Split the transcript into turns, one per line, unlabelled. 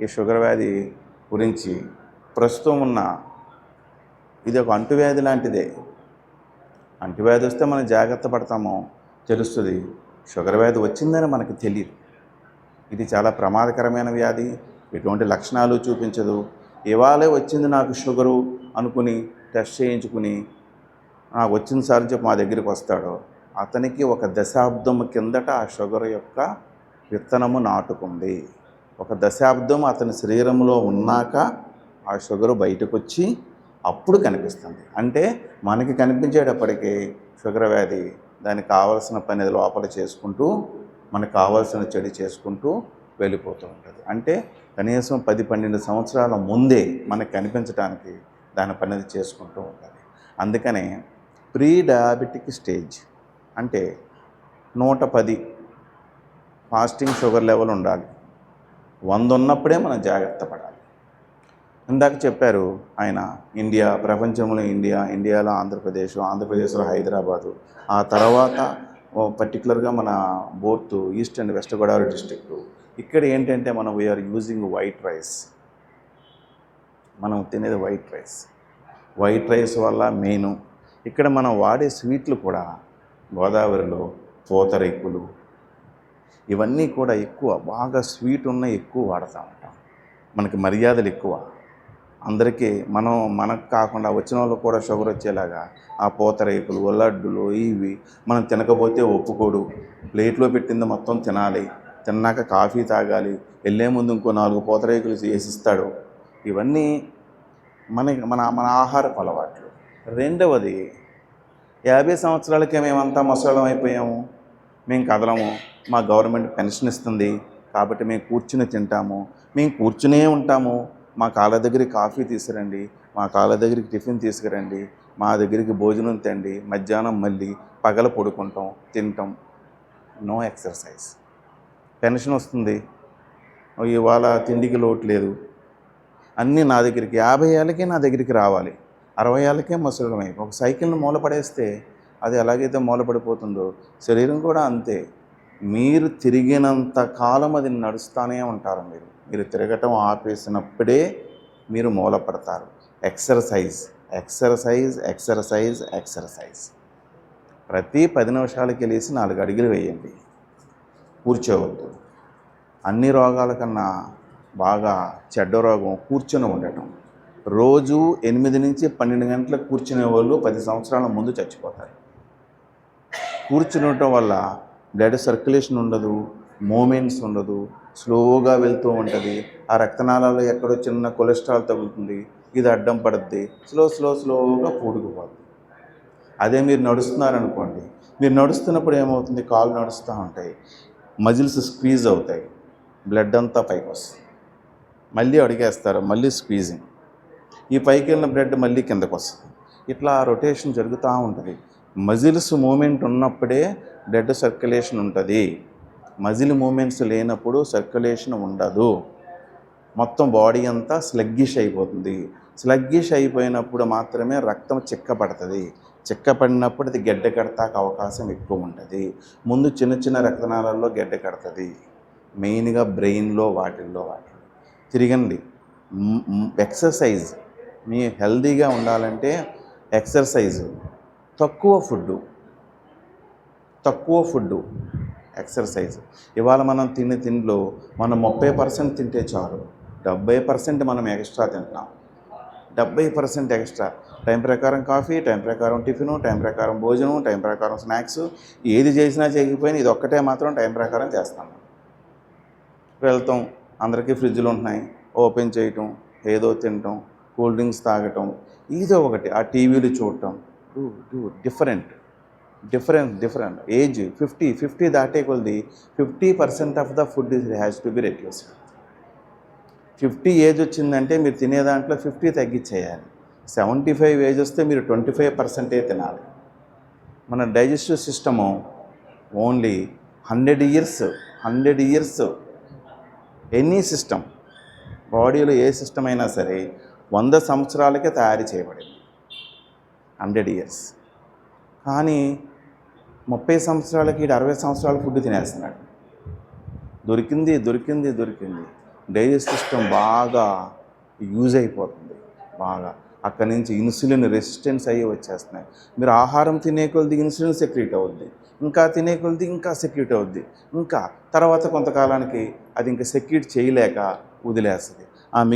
ఈ షుగర్ వ్యాధి గురించి ప్రస్తుతం ఉన్న ఇది ఒక అంటువ్యాధి లాంటిదే. అంటువ్యాధి వస్తే మనం జాగ్రత్త పడతామో తెలుస్తుంది. షుగర్ వ్యాధి వచ్చిందని మనకు తెలియదు. ఇది చాలా ప్రమాదకరమైన వ్యాధి. ఎటువంటి లక్షణాలు చూపించదు. ఇవాళే వచ్చింది నాకు షుగరు అనుకుని టెస్ట్ చేయించుకుని నాకు వచ్చిన సార్ చెప్పి మా దగ్గరికి వస్తాడు. అతనికి ఒక దశాబ్దం కిందట ఆ షుగర్ యొక్క విత్తనము నాటుకుంది. ఒక దశాబ్దం అతని శరీరంలో ఉన్నాక ఆ షుగర్ బయటకు వచ్చి అప్పుడు కనిపిస్తుంది. అంటే మనకి కనిపించేటప్పటికీ షుగర్ వ్యాధి దానికి కావాల్సిన పని అది లోపల చేసుకుంటూ మనకు కావాల్సిన చెడు చేసుకుంటూ వెళ్ళిపోతూ ఉంటుంది. అంటే కనీసం పది పన్నెండు సంవత్సరాల ముందే మనకు కనిపించడానికి దాని పని అది చేసుకుంటూ ఉంటుంది అందుకనే ప్రీ డయాబెటిక్ స్టేజ్ అంటే నూట పది ఫాస్టింగ్ షుగర్ లెవెల్ ఉండాలి. వంద ఉన్నప్పుడే మనం జాగ్రత్త పడాలి. ఇందాక చెప్పారు ఆయన ఇండియా ప్రపంచంలో ఇండియా ఇండియాలో ఆంధ్రప్రదేశ్ ఆంధ్రప్రదేశ్లో హైదరాబాదు. ఆ తర్వాత పర్టికులర్గా మన both east and west Godavari district. ఇక్కడ ఏంటంటే మనం we are using white rice మనం తినేది వైట్ రైస్ వైట్ రైస్ వల్ల మెయిన్ ఇక్కడ మనం వాడే స్వీట్లు కూడా గోదావరిలో పూతరేకులు ఇవన్నీ కూడా ఎక్కువ బాగా స్వీట్ ఉన్న ఎక్కువ వాడుతూ ఉంటాం. మనకి మర్యాదలు ఎక్కువ. అందరికీ మనం మనకు కాకుండా వచ్చిన వాళ్ళు కూడా షుగర్ వచ్చేలాగా ఆ పూతరేకులు లడ్డులు ఇవి మనం తినకపోతే ఒప్పుకోడు. ప్లేట్లో పెట్టింది మొత్తం తినాలి. తిన్నాక కాఫీ తాగాలి. వెళ్ళే ముందు ఇంకో నాలుగు పూతరేకులు వేసిస్తాడు ఇవన్నీ మన మన మన ఆహారపు అలవాట్లు. రెండవది యాభై సంవత్సరాలకే మేమంతా ముసలం అయిపోయాము. మేము కదలము. మా గవర్నమెంట్ పెన్షన్ ఇస్తుంది కాబట్టి మేము కూర్చుని తింటాము. మేము కూర్చునే ఉంటాము. మా కాళ్ళ దగ్గరికి కాఫీ తీసుకురండి. మా కాళ్ళ దగ్గరికి టిఫిన్ తీసుకురండి. మా దగ్గరికి భోజనం తండి మధ్యాహ్నం మళ్ళీ పగల పడుకుంటాం తింటాం. No exercise. పెన్షన్ వస్తుంది. ఇవాళ తిండికి లోటు లేదు. అన్నీ నా దగ్గరికి యాభై ఏళ్ళకే నా దగ్గరికి రావాలి. అరవై ఏళ్ళకే ముసలిమై ఒక సైకిల్ని మూలపడేస్తే అది ఎలాగైతే మూలపడిపోతుందో శరీరం కూడా అంతే. మీరు తిరిగినంత కాలం అది నడుస్తూనే ఉంటారు మీరు. మీరు తిరగటం ఆపేసినప్పుడే మీరు మూలపడతారు. ఎక్సర్సైజ్ ఎక్సర్సైజ్ ఎక్సర్సైజ్ ఎక్సర్సైజ్ ప్రతి పది నిమిషాలకి వెళ్ళేసి నాలుగు అడుగులు వేయండి. కూర్చోవద్దు. అన్ని రోగాల కన్నా బాగా చెడ్డ రోగం కూర్చొని ఉండటం. రోజు ఎనిమిది నుంచి పన్నెండు గంటలకు కూర్చునే వాళ్ళు పది సంవత్సరాల ముందు చచ్చిపోతారు. కూర్చుని ఉండటం వల్ల బ్లడ్ సర్క్యులేషన్ ఉండదు మూమెంట్స్ ఉండదు స్లోగా వెళ్తూ ఉంటుంది. ఆ రక్తనాళాలు ఎక్కడో చిన్న కొలెస్ట్రాల్ తగులుతుంది ఇది అడ్డం పడుద్ది. స్లో స్లో స్లోగా పూడుకుపోద్ది అదే మీరు నడుస్తున్నారనుకోండి మీరు నడుస్తున్నప్పుడు ఏమవుతుంది? కాళ్ళు నడుస్తూ ఉంటాయి మజిల్స్ స్క్వీజ్ అవుతాయి బ్లడ్ అంతా పైకి వస్తుంది. మళ్ళీ అడిగేస్తారు మళ్ళీ స్క్వీజింగ్ ఈ పైకి వెళ్ళిన బ్లడ్ మళ్ళీ కిందకు వస్తుంది. ఇట్లా రొటేషన్ జరుగుతూ ఉంటుంది. మజిల్స్ మూమెంట్ ఉన్నప్పుడే బ్లడ్ సర్క్యులేషన్ ఉంటుంది. మజిల్ మూమెంట్స్ లేనప్పుడు సర్క్యులేషన్ ఉండదు. మొత్తం బాడీ అంతా స్లగ్గిష్ అయిపోతుంది. స్లగ్గిష్ అయిపోయినప్పుడు మాత్రమే రక్తం చిక్కపడుతుంది చిక్కపడినప్పుడు అది గడ్డ కడతాక అవకాశం ఎక్కువ ఉంటుంది. ముందు చిన్న చిన్న రక్తనాళాల్లో గడ్డ కడుతుంది. మెయిన్గా బ్రెయిన్లో వాటిల్లో వాటిల్లో. తిరగండి. ఎక్సర్సైజ్. మీ హెల్తీగా ఉండాలంటే ఎక్సర్సైజ్. తక్కువ ఫుడ్డు. తక్కువ ఫుడ్డు. ఎక్సర్సైజ్. ఇవాళ మనం తినే తిండిలో మనం ముప్పై పర్సెంట్ తింటే చాలు. డెబ్బై పర్సెంట్ మనం ఎక్స్ట్రా తింటున్నాం. డెబ్బై పర్సెంట్ ఎక్స్ట్రా. టైం ప్రకారం కాఫీ టైం ప్రకారం టిఫిను టైం ప్రకారం భోజనం టైం ప్రకారం స్నాక్స్. ఏది చేసినా చేయకపోయినా ఇది ఒక్కటే మాత్రం టైం ప్రకారం చేస్తాం. వెళ్తాం. అందరికీ ఫ్రిడ్జ్లు ఉంటున్నాయి. ఓపెన్ చేయటం ఏదో తినటం కూల్ డ్రింక్స్ తాగటం. ఏదో ఒకటి. ఆ టీవీలు చూడటం. Different different different age fifty fifty దాటే కొద్ది fifty percent of the food is has to be reduced fifty age వచ్చిందంటే మీరు తినే దాంట్లో ఫిఫ్టీ తగ్గించేయాలి. సెవెంటీ ఫైవ్ ఏజ్ వస్తే మీరు ట్వంటీ ఫైవ్ పర్సెంటే తినాలి. మన digestive system only hundred years hundred years any system బాడీలో ఏ సిస్టమ్ అయినా సరే వంద సంవత్సరాలకే తయారు చేయబడింది. Hundred years. కానీ ముప్పై సంవత్సరాలకి ఇటు అరవై సంవత్సరాల ఫుడ్ తినేస్తున్నాడు. దొరికింది దొరికింది దొరికింది. డైజెస్ట్ సిస్టమ్ బాగా యూజ్ అయిపోతుంది. బాగా. అక్కడి నుంచి ఇన్సులిన్ రెసిస్టెన్స్ అయ్యి వచ్చేస్తున్నాయి. మీరు ఆహారం తినే కొలది ఇన్సులిన్ సెక్రెట్ అవుద్ది. ఇంకా తినే కొలది ఇంకా సెక్రీట్ అవుద్ది. ఇంకా తర్వాత కొంతకాలానికి అది ఇంకా సెక్రీట్ చేయలేక వదిలేస్తుంది.